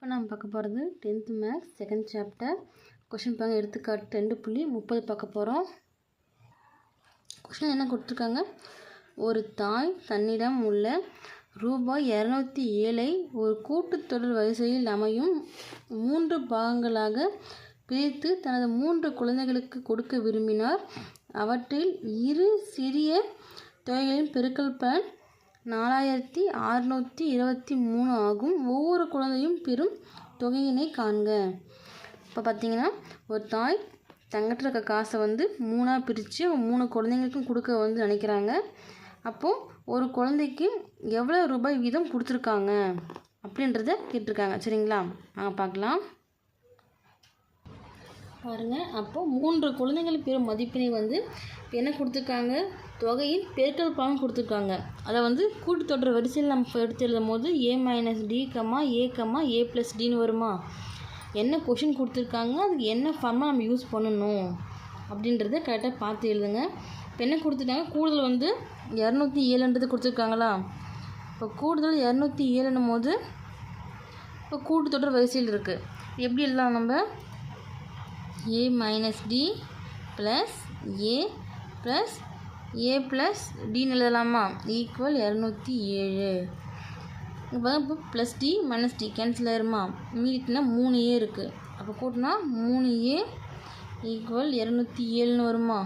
இப்போ நம்ம பார்க்க போகிறது tenth maths second chapter question பாருங்க எடுத்துக்காட்டு ரெண்டு புள்ளி முப்பது பார்க்க போகிறோம். கொஷின் என்ன கொடுத்துருக்காங்க? ஒரு தாய் தன்னிடம் உள்ள ரூபாய் இரநூத்தி ஏழை ஒரு கூட்டுத்தொடர் வரிசையில் அமையும் மூன்று பாகங்களாக பிரித்து தனது மூன்று குழந்தைகளுக்கு கொடுக்க விரும்பினார். அவற்றில் இரு சிறிய தொகைகளின் பெருக்கல் பலன் நாலாயிரத்தி அறுநூற்றி இருபத்தி மூணு ஆகும். ஒவ்வொரு குழந்தையும் பெறும் தொகையினை காண்க. இப்போ பார்த்தீங்கன்னா ஒரு தாய் தங்கிட்ட இருக்க காசை வந்து மூணாக பிரித்து மூணு குழந்தைங்களுக்கும் கொடுக்க வந்து நினைக்கிறாங்க. அப்போது ஒரு குழந்தைக்கு எவ்வளோ ரூபாய் வீதம் கொடுத்துருக்காங்க அப்படின்றத கேட்டிருக்காங்க. சரிங்களா? நாங்கள் பார்க்கலாம் பாருங்கள் அப்போது மூன்று குழந்தைங்களுக்கு பெறும் மதிப்பினை வந்து என்ன கொடுத்துருக்காங்க? தொகையின் பெருக்கல் பலன் கொடுத்துருக்காங்க. அதை வந்து கூட்டுத்தொடர் வரிசையில் நம்ம எடுத்து எழுதும் போது A minus D comma A comma A plus டின்னு வருமா? என்ன கொஷின் கொடுத்துருக்காங்க? அதுக்கு என்ன ஃபார்மாக நம்ம யூஸ் பண்ணணும்? அப்படின்றத கரெக்டாக பார்த்து எழுதுங்க. இப்போ என்ன கொடுத்துட்டாங்க? கூடுதல் வந்து இரநூத்தி ஏழுன்றது கொடுத்துருக்காங்களா? இப்போ கூடுதல் இரநூத்தி ஏழுன்னும் போது இப்போ கூட்டுத்தொடர் வரிசையில் இருக்குது எப்படி எழுதலாம் நம்ம? A minus D plus A plus A plus டின்னு எழுதலாமா? ஈக்குவல் இரநூத்தி ஏழு. இப்போ இப்போ plus D minus D cancel ஆயிருமா? மீதிட்டுனா மூணு ஏ இருக்குது அப்போ கூட்டினா மூணு ஏ ஈக்குவல் இரநூத்தி ஏழுன்னு வருமா?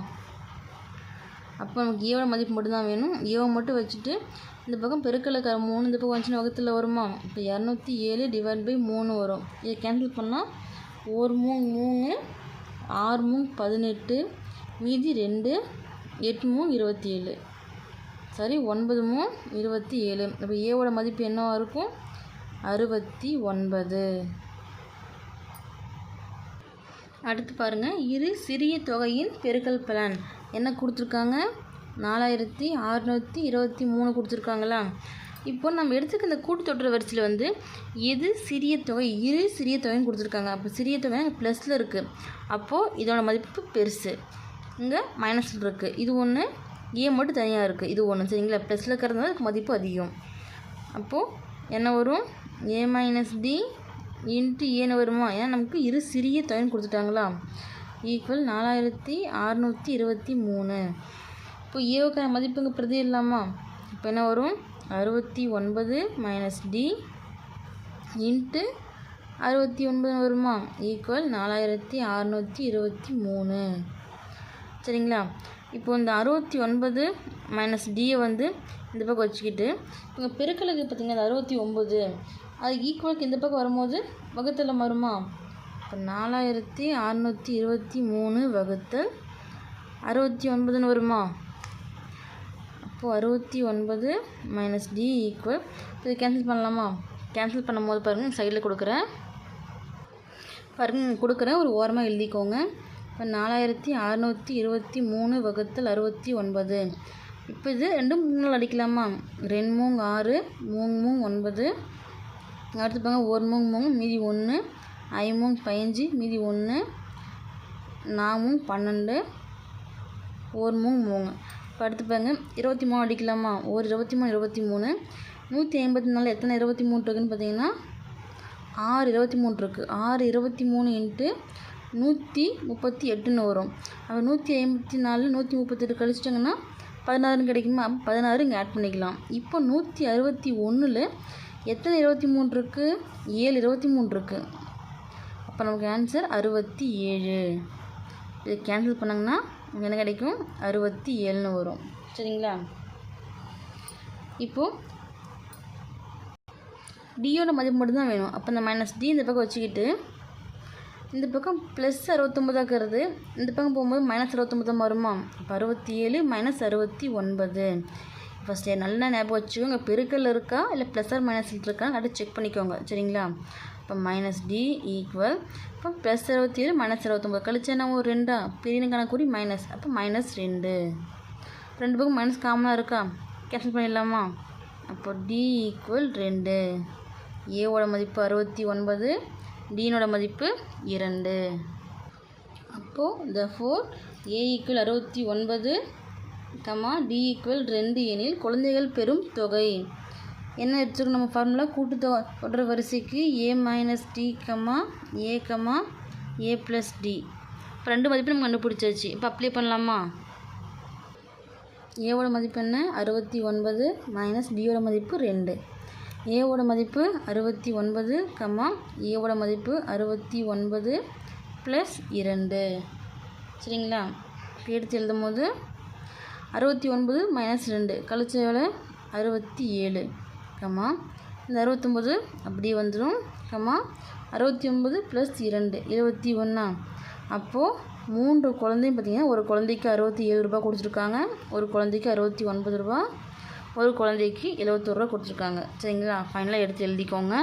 அப்போ நமக்கு ஏவோட மதிப்பு மட்டும்தான் வேணும். ஏவை மட்டும் வச்சுட்டு இந்த பக்கம் பெருக்கலுக்கு மூணு இந்த பக்கம் வந்துச்சுன்னா வகுத்தில் வருமா? இப்போ இரநூத்தி ஏழு டிவைட் பை மூணு வரும். இதை கேன்சல் பண்ணால் ஒரு மூணு மூணு ஆறு மூணு பதினெட்டு மீதி ரெண்டு எட்டு மூ இருபத்தி ஏழு சரி ஒன்பது மூ இருபத்தி ஏழு அப்போ ஏவோட மதிப்பு என்னவாக இருக்கும்? அறுபத்தி ஒன்பது அடுத்து பாருங்கள் இரு சிறிய தொகையின் பெருக்கல் பலன். என்ன கொடுத்துருக்காங்க? நாலாயிரத்தி அறநூற்றி இருபத்தி மூணு கொடுத்துருக்காங்களா? இப்போ நம்ம எடுத்துக்க இந்த கூட்டுத்தொற்ற வரிசையில் வந்து எது சிறிய தொகை? இரு சிறிய தொகைன்னு கொடுத்துருக்காங்க. அப்போ சிறிய தொகை ப்ளஸில் இருக்குது அப்போது இதோட மதிப்பு பெருசு. இங்கே மைனஸில் இருக்குது இது ஒன்று ஏ மட்டும் தனியாக இருக்குது இது ஒன்று சரிங்களா? ப்ளஸில் இருக்கிறதுனால மதிப்பு அதிகம். அப்போது என்ன வரும்? ஏ மைனஸ் டி இன்ட்டு ஏன்னு வருமா? ஏன்னா நமக்கு இரு சிறிய தொகைன்னு கொடுத்துட்டாங்களா? ஈக்குவல் நாலாயிரத்தி அறநூற்றி இருபத்தி மூணு. இப்போ ஏவுக்கான மதிப்புங்க பிரதி இல்லாமா இப்போ என்ன வரும்? அறுபத்தி ஒன்பது மைனஸ் டி இன்ட்டு அறுபத்தி ஒன்பது வருமா? ஈக்குவல் நாலாயிரத்தி அறநூற்றி இருபத்தி மூணு. சரிங்களா? இப்போ இந்த அறுபத்தி ஒன்பது மைனஸ் டியை வந்து இந்த பக்கம் வச்சுக்கிட்டு இங்கே பெருக்கலுக்கு பார்த்திங்கன்னா அது அறுபத்தி ஒம்பது அது ஈக்குவலுக்கு இந்த பக்கம் வரும்போது வகுத்தல் வருமா? இப்போ நாலாயிரத்தி அறநூற்றி இருபத்தி மூணு வகுத்தல் அறுபத்தி ஒன்பதுன்னு வருமா? அப்போது அறுபத்தி ஒன்பது மைனஸ் டி ஈக்குவல் இது கேன்சல் பண்ணலாமா? கேன்சல் பண்ணும்போது பாருங்கள் சைடில் கொடுக்குறேன். பாருங்கள் கொடுக்குறேன் ஒரு ஓரமாக எழுதிக்கோங்க. இப்போ நாலாயிரத்தி அறநூற்றி இருபத்தி மூணு வகுத்தல் அறுபத்தி ஒன்பது. இப்போ இது ரெண்டும் மூணு அடிக்கலாமா? ரெண்டு மூங் ஆறு மூங் மூங் ஒன்பது. அடுத்து பாருங்க ஒரு மூங் மூங் மீதி ஒன்று ஐ மூணு பதினஞ்சு மீதி ஒன்று நாமும் பன்னெண்டு ஒரு மூங் மூணு இப்போ அடுத்து பாருங்க இருபத்தி மூணு அடிக்கலாமா? ஒரு இருபத்தி மூணு இருபத்தி மூணு. நூற்றி ஐம்பத்தி நாலு எத்தனை இருபத்தி மூணு இருக்குதுன்னு பார்த்தீங்கன்னா ஆறு இருபத்தி மூணு இருக்குது ஆறு இருபத்தி மூணு இன்ட்டு நூற்றி முப்பத்தி எட்டுன்னு வரும். அப்போ நூற்றி ஐம்பத்தி நாலு நூற்றி முப்பத்தெட்டு கழிச்சிட்டிங்கன்னா பதினாறுன்னு கிடைக்குமா? பதினாறு இங்கே ஆட் பண்ணிக்கலாம். இப்போ நூற்றி அறுபத்தி ஒன்றில் எத்தனை இருபத்தி மூணு இருக்குது ஏழு இருபத்தி மூணு இருக்குது அப்போ நமக்கு ஆன்சர் அறுபத்தி ஏழு. இது கேன்சல் பண்ணாங்கன்னா என்ன கிடைக்கும்? அறுபத்தி ஏழுன்னு வரும். சரிங்களா? இப்போது டியோட மதிப்பு மட்டும்தான் வேணும். அப்போ இந்த மைனஸ் டி இந்த பக்கம் வச்சுக்கிட்டு இந்த பக்கம் ப்ளஸ் அறுபத்தொம்பதாக்குறது இந்த பக்கம் போகும்போது மைனஸ் அறுபத்தொம்பது வருமா? இப்போ அறுபத்தி ஏழு மைனஸ் அறுபத்தி ஒன்பது ஃபஸ்ட்டு நல்லா ஞாபகம் வச்சுக்கோங்க. பெருக்கல் இருக்கா? இல்லை ப்ளஸ் ஆர் மைனஸ் இருக்கா? அடுத்து செக் பண்ணிக்கோங்க. சரிங்களா? இப்போ மைனஸ் டி ஈக்குவல் இப்போ ப்ளஸ் அறுபத்தி ஏழு மைனஸ் அறுபத்தொம்பது கழிச்சா நான் ஒரு ரெண்டா? பெரிய கணக்கூடி மைனஸ் அப்போ மைனஸ் ரெண்டு. ரெண்டு பக்கம் மைனஸ் காமனாக இருக்கா? கேன்சல் பண்ணிடலாமா? அப்போ டி ஈக்குவல் ரெண்டு. ஏவோட மதிப்பு அறுபத்தி ஒன்பது டீனோட மதிப்பு இரண்டு. அப்போது த ஃபோர் ஏ ஈக்குவல் அறுபத்தி ஒன்பது கமா டி ஈக்குவல் ரெண்டு எனில் குழந்தைகள் பெறும் தொகை. என்ன எடுத்துக்கணும் நம்ம ஃபார்முலா கூட்டு தொடர் வரிசைக்கு A minus D comma A comma A plus D இப்போ ரெண்டு மதிப்பு நம்ம கண்டுபிடிச்சாச்சு. இப்போ அப்ளை பண்ணலாமா? ஏவோட மதிப்பு என்ன? அறுபத்தி ஒன்பது மைனஸ் டியோட மதிப்பு ரெண்டு. ஏவோட மதிப்பு அறுபத்தி ஒன்பது கம்மா ஏவோட மதிப்பு அறுபத்தி ஒன்பது ப்ளஸ் இரண்டு. சரிங்களா? எடுத்து எழுதும் போது அறுபத்தி ஒன்பது மைனஸ் ரெண்டு கழிச்ச எவ்வளோ அறுபத்தி ஏழு கம்மா இந்த அறுபத்தொம்பது அப்படியே வந்துடும் கம்மா அறுபத்தி ஒன்பது ப்ளஸ் இரண்டு இருபத்தி ஒன்றா அப்போது மூன்று குழந்தையும் பார்த்திங்கன்னா ஒரு குழந்தைக்கு அறுபத்தி ஏழு ரூபா கொடுத்துருக்காங்க. ஒரு குழந்தைக்கு அறுபத்தி ஒன்பது ரூபா ஒரு குழந்தைக்கு எழுபத்தோரு கொடுத்துருக்காங்க. சரிங்களா? ஃபைனலாக எடுத்து எழுதிக்கோங்க.